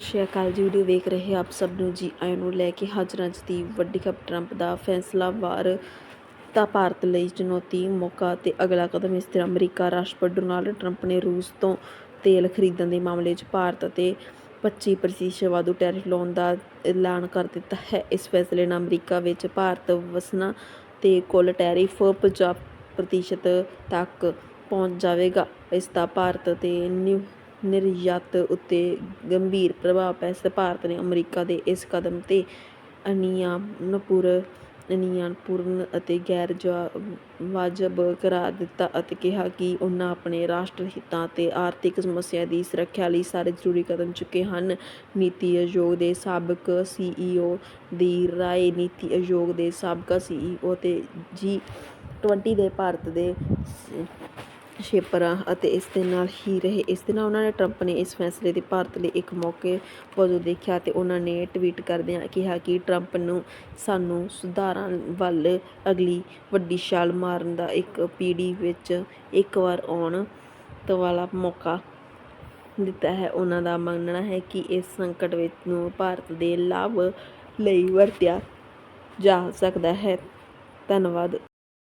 ਸਤਿ ਸ਼੍ਰੀ ਅਕਾਲ ਜੀ, ਵੀਡੀਓ ਵੇਖ ਰਹੇ ਆਪ ਸਭ ਨੂੰ ਜੀ। ਆਇਆਂ ਨੂੰ ਲੈ ਕੇ ਹਾਜ਼ਰਾਂ ਅੱਜ ਦੀ ਵੱਡੀ ਖਬਰ। ਟਰੰਪ ਦਾ ਫੈਸਲਾ ਵਾਰ ਤਾਂ ਭਾਰਤ ਲਈ ਚੁਣੌਤੀ ਮੌਕਾ ਤੇ ਅਗਲਾ ਕਦਮ ਇਸ ਤਰ੍ਹਾਂ ਅਮਰੀਕਾ ਰਾਸ਼ਟਰਪਤੀ ਡੋਨਾਲਡ ਟਰੰਪ ਨੇ ਰੂਸ ਤੋਂ ਤੇਲ ਖਰੀਦਣ ਦੇ ਮਾਮਲੇ 'ਚ ਭਾਰਤ ਅਤੇ 25% ਵਾਧੂ ਟੈਰਿਫ ਲਾਉਣ ਦਾ ਐਲਾਨ ਕਰ ਦਿੱਤਾ ਹੈ। ਇਸ ਫੈਸਲੇ ਨਾਲ ਅਮਰੀਕਾ ਵਿੱਚ ਭਾਰਤ ਵਸਣਾ ਤੇ ਕੁੱਲ ਟੈਰਿਫ 50% ਪ੍ਰਤੀਸ਼ਤ ਤੱਕ ਪਹੁੰਚ ਜਾਵੇਗਾ। ਇਸ ਦਾ ਭਾਰਤ ਤੇ ਨਿਊ ਨਿਰਯਾਤ ਉੱਤੇ ਗੰਭੀਰ ਪ੍ਰਭਾਵ ਪੈ ਭਾਰਤ ਨੇ ਅਮਰੀਕਾ ਦੇ ਇਸ ਕਦਮ ਤੇ ਅਨਿਆਨਪੁਰ ਅਨਿਆਨਪੂਰਨ ਅਤੇ ਗੈਰ ਜਵਾ- ਵਾਜਬ ਕਰਾਰ ਦਿੱਤਾ ਅਤੇ ਕਿਹਾ ਕਿ ਉਹਨਾਂ ਆਪਣੇ ਰਾਸ਼ਟਰ ਹਿੱਤਾਂ ਅਤੇ ਆਰਥਿਕ ਸਮੱਸਿਆ ਦੀ ਸੁਰੱਖਿਆ ਲਈ ਸਾਰੇ ਜ਼ਰੂਰੀ ਕਦਮ ਚੁੱਕੇ ਹਨ। ਨੀਤੀ ਆਯੋਗ ਦੇ ਸਾਬਕ ਸੀਈਓ ਦੀ ਰਾਏ ਨੀਤੀ ਆਯੋਗ ਦੇ ਸਾਬਕਾ ਸੀਈਓ ਅਤੇ ਜੀ 20 ਦੇ ਭਾਰਤ ਦੇ ਸ਼ੇਪਰਾਂ ਅਤੇ ਇਸ ਦੇ ਨਾਲ ਹੀ ਰਹੇ। ਇਸ ਦੇ ਨਾਲ ਉਹਨਾਂ ਨੇ ਟਰੰਪ ਨੇ ਇਸ ਫੈਸਲੇ ਦੇ ਭਾਰਤ ਲਈ ਇੱਕ ਮੌਕੇ ਵਜੋਂ ਦੇਖਿਆ ਤੇ ਉਹਨਾਂ ਨੇ ਟਵੀਟ ਕਰਦਿਆਂ ਕਿਹਾ ਕਿ ਟਰੰਪ ਨੂੰ ਸਾਨੂੰ ਸੁਧਾਰਾਂ ਵੱਲ ਅਗਲੀ ਵੱਡੀ ਛਾਲ ਮਾਰਨ ਦਾ ਇੱਕ ਪੀੜ੍ਹੀ ਵਿੱਚ ਇੱਕ ਵਾਰ ਆਉਣ ਤੋਂ ਵਾਲਾ ਮੌਕਾ ਦਿੱਤਾ ਹੈ। ਉਹਨਾਂ ਦਾ ਮੰਨਣਾ ਹੈ ਕਿ ਇਸ ਸੰਕਟ ਵਿੱਚ ਨੂੰ ਭਾਰਤ ਦੇ ਲਾਭ ਲਈ ਵਰਤਿਆ ਜਾ ਸਕਦਾ ਹੈ। ਧੰਨਵਾਦ।